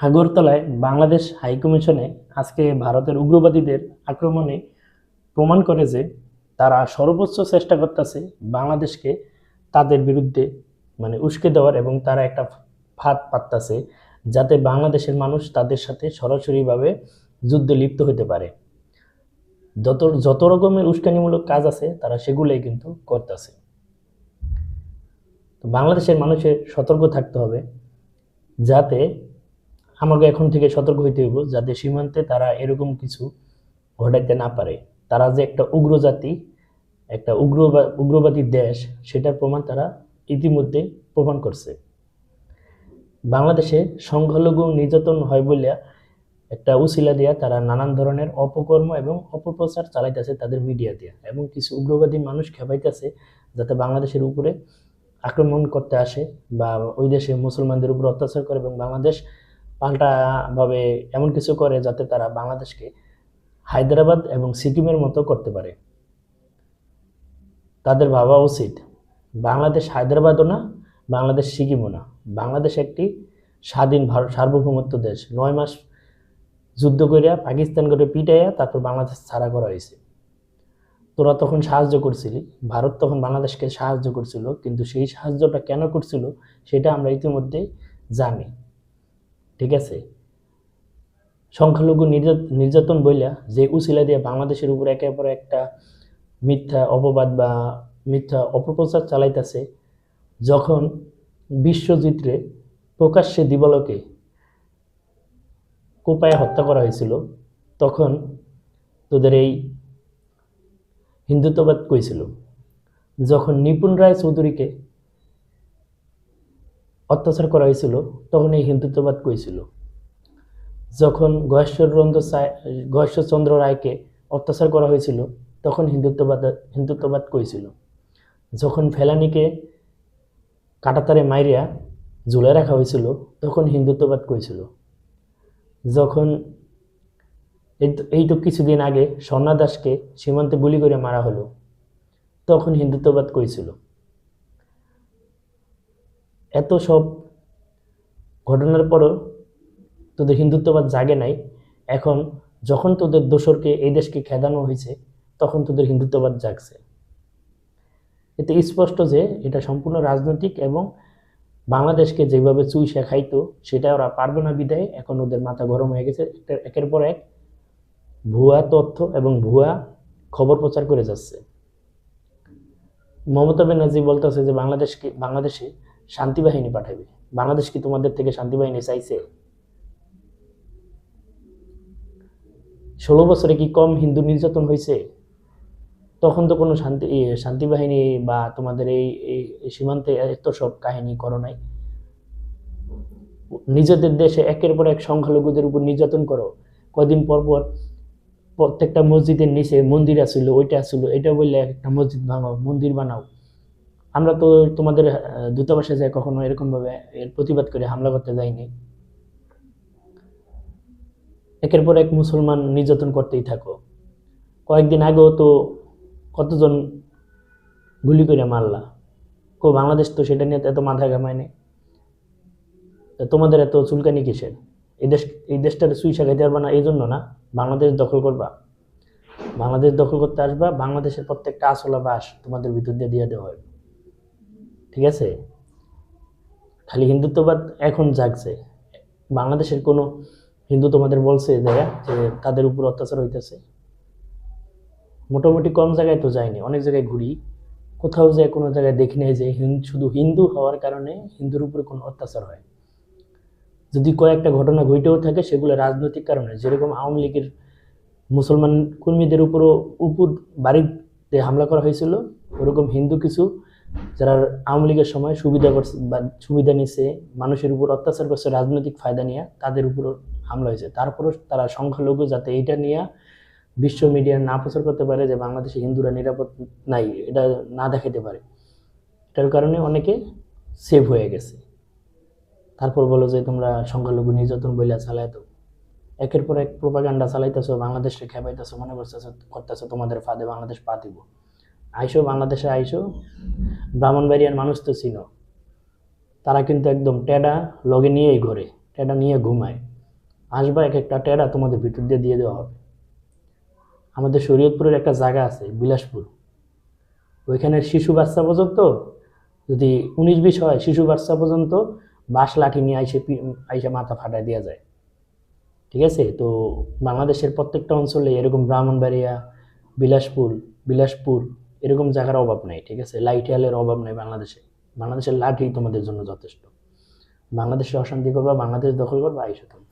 আগরতলায় বাংলাদেশ হাইকমিশনে আজকে ভারতের উগ্রবাদীদের আক্রমণে প্রমাণ করে যে তারা সর্বোচ্চ চেষ্টা করতেছে বাংলাদেশকে তাদের বিরুদ্ধে মানে উস্কে দেওয়ার এবং তারা একটা ফাঁদ পাততাছে যাতে বাংলাদেশের মানুষ তাদের সাথে সরাসরিভাবে যুদ্ধে লিপ্ত হতে পারে। যত যত রকমের উস্কানিমূলক কাজ আছে তারা সেগুলোই কিন্তু করতেছে। তো বাংলাদেশের মানুষের সতর্ক থাকতে হবে যাতে আমাকে এখন থেকে সতর্ক হইতে হইব যাতে সীমান্তে তারা এরকম কিছু ঘটাইতে না পারে। তারা যে একটা উগ্র জাতি, একটা উগ্রবা উগ্রবাদী দেশ, সেটার প্রমাণ তারা ইতিমধ্যে প্রমাণ করছে। বাংলাদেশে সংখ্যালঘু নির্যাতন হয় বলিয়া একটা উসিলা দিয়া তারা নানান ধরনের অপকর্ম এবং অপপ্রচার চালাইতেছে তাদের মিডিয়া দিয়া এবং কিছু উগ্রবাদী মানুষ খেপাইতেছে যাতে বাংলাদেশের উপরে আক্রমণ করতে আসে বা ওই দেশে মুসলমানদের উপর অত্যাচার করে এবং বাংলাদেশ পাল্টাভাবে এমন কিছু করে যাতে তারা বাংলাদেশকে হায়দ্রাবাদ এবং সিকিমের মতো করতে পারে। তাদের ভাবা উচিত, বাংলাদেশ হায়দ্রাবাদও না, বাংলাদেশ সিকিমও না। বাংলাদেশ একটি স্বাধীন ভারত সার্বভৌমত্ব দেশ। নয় মাস যুদ্ধ করিয়া পাকিস্তান করে পিটাইয়া তারপর বাংলাদেশ ছাড়া করা হয়েছে তোরা তখন সাহায্য করছিলি, ভারত তখন বাংলাদেশকে সাহায্য করছিল, কিন্তু সেই সাহায্যটা কেন করছিল, সেটা আমরা ইতিমধ্যে জানি। ঠিক আছে? সংখ্যালঘু নির্যাত- নির্যাতন বইলা যে উসিলা দিয়ে বাংলাদেশের উপর একে পর একটা মিথ্যা অপবাদ বা মিথ্যা অপপ্রচার চালাইতেছে, যখন বিশ্বজিৎরে প্রকাশ্যে দিবলকে কোপায় হত্যা করা হয়েছিল, তখন তোদের এই হিন্দুত্ববাদ কইছিল। যখন নিপুণ রায় চৌধুরীকে অত্যাচার করা হয়েছিল তখন এই হিন্দুত্ববাদ কইছিল। যখন গয়েশ্বরচন্দ্র সায় গয়েশ্বরচন্দ্র রায়কে অত্যাচার করা হয়েছিল, তখন হিন্দুত্ববাদ হিন্দুত্ববাদ কইছিল। যখন ফেলানিকে কাটাতারে মাইরিয়া ঝুলে রাখা হয়েছিল, তখন হিন্দুত্ববাদ কইছিল। যখন এই কিছুদিন আগে স্বর্ণা দাসকে সীমান্তে গুলি করে মারা হলো, তখন হিন্দুত্ববাদ কইছিল। এত সব ঘটনার পরও তোদের হিন্দুত্ববাদ জাগে নাই। এখন যখন তোদের দোসরকে এই দেশকে খেদানো হয়েছে, তখন তোদের হিন্দুত্ববাদ জাগছে। এতে স্পষ্ট যে এটা সম্পূর্ণ রাজনৈতিক এবং বাংলাদেশকে যেভাবে চুই শেখাইতো, সেটা ওরা পারবে না বিদায়। এখন ওদের মাথা গরম হয়ে গেছে। একের পর এক ভুয়া তথ্য এবং ভুয়া খবর প্রচার করে যাচ্ছে। মমতা ব্যানার্জি বলতেছে যে বাংলাদেশকে বাংলাদেশে শান্তি বাহিনী পাঠাবে বাংলাদেশ কি তোমাদের থেকে শান্তি বাহিনী চাইছে? ষোলো বছরে কি কম হিন্দু নির্যাতন হয়েছে? তখন তো কোনো শান্তি শান্তি বাহিনী বা তোমাদের এই এই সীমান্তে এত সব কাহিনী করো নাই। নিজেদের দেশে একের পর এক সংখ্যালঘুদের উপর নির্যাতন করো। কয়দিন পর পর প্রত্যেকটা মসজিদের নিচে মন্দির আছিল, ওইটা আছিল, এটা বললে একটা মসজিদ ভাঙো মন্দির বানাও। আমরা তো তোমাদের দূতাবাসে যাই কখনো এরকমভাবে এর প্রতিবাদ করে হামলা করতে যাইনি। একের পর এক মুসলমান নির্যাতন করতেই থাকো। কয়েকদিন আগেও তো কতজন গুলি করে মারলা। কো, বাংলাদেশ তো সেটা নিয়ে এত মাথা ঘামায়নি। তোমাদের এত চুলকানি কিসের? এই দেশ, এই দেশটার সুই শাখাইতে পারবা না, এই জন্য না? বাংলাদেশ দখল করবা। বাংলাদেশ দখল করতে আসবা, বাংলাদেশের প্রত্যেকটা আসলা বাস তোমাদের ভিতর দিয়ে দিয়ে দেওয়া হবে। ঠিক আছে? খালি হিন্দুত্ববাদ এখন জাগছে। বাংলাদেশের কোনো হিন্দু তোমাদের বলছে যে যে তাদের উপর অত্যাচার হইতেছে? মোটামুটি কম জায়গায় তো যায়নি, অনেক জায়গায় ঘুরি। কোথাও যায় কোনো জায়গায় দেখি নাই যে শুধু হিন্দু হওয়ার কারণে হিন্দুর উপরে কোনো অত্যাচার হয়। যদি কয়েকটা ঘটনা ঘটেও থাকে, সেগুলো রাজনৈতিক কারণে। যেরকম আওয়ামী লীগের মুসলমান কর্মীদের উপরও উপর বাড়িতে হামলা করা হয়েছিল, ওরকম হিন্দু কিছু যারা আওয়ামী লীগের সময় সুবিধা করছে বা সুবিধা নিছে, মানুষের উপর অত্যাচার করছে, রাজনৈতিক ফায়দা নিয়ে তাদের উপর হামলা হয়েছে। তারপরও তারা সংখ্যালঘু যাতে এইটা নিয়ে বিশ্ব মিডিয়া না প্রচার করতে পারে যে বাংলাদেশে হিন্দুরা নিরাপদ নাই, এটা না দেখাতে পারে। এটার কারণে অনেকে সেভ হয়ে গেছে। তারপর বলো যে তোমরা সংখ্যালঘু নির্যাতন বইলা চালায় তো একের পর এক প্রোপাগান্ডা চালাইতেছো, বাংলাদেশকে খেপাইতেছো, মনে করতেছো করতেছো তোমাদের ফাঁদে, বাংলাদেশ পা দিব। আইসো, বাংলাদেশে আইসো। ব্রাহ্মণবাড়িয়ার মানুষ তো ছিল। তারা কিন্তু একদম টেডা লগে নিয়েই ঘরে, টেডা নিয়ে ঘুমায়। আসবা এক একটা টেডা তোমাদের ভিতর দিয়ে দিয়ে দেওয়া হবে। আমাদের শরীয়তপুরের একটা জায়গা আছে, বিলাসপুর। ওইখানে শিশু বাচ্চা পর্যন্ত, যদি উনিশ বিশ হয়, শিশু বাচ্চা পর্যন্ত বাঁশ লাঠি নিয়ে আইসে আইসে মাথা ফাটায় দেওয়া যায়। ঠিক আছে? তো বাংলাদেশের প্রত্যেকটা অঞ্চলে এরকম ব্রাহ্মণবাড়িয়া, বিলাসপুর বিলাসপুর এরকম জায়গার অভাব নেই, ঠিক আছে? লাইটিয়ালের অভাব নেই বাংলাদেশে। বাংলাদেশের লাঠি তোমাদের জন্য যথেষ্ট। বাংলাদেশে অশান্তি করবা, বাংলাদেশ দখল করবা, আইসো তোমরা